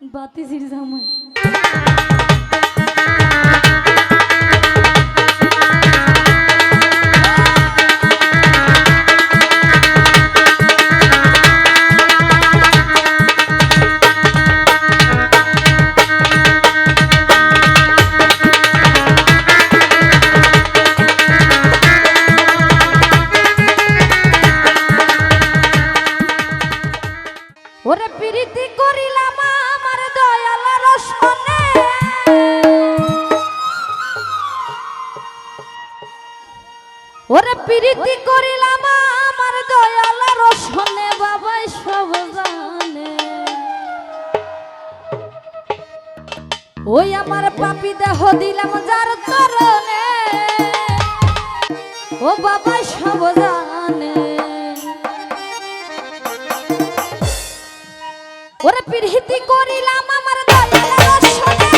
বাতিজির জামাই ওরে প্রীতি করিলাম ওরে প্রীতি করিলাম আমার দয়াল রসনে বাবাই সব জানে। ওই আমার পাপি দেহ দিলাম যার চরণে। ও বাবাই সব জানে। ওরে পিড়িতি করিলাম আমার দয়াল রসনে।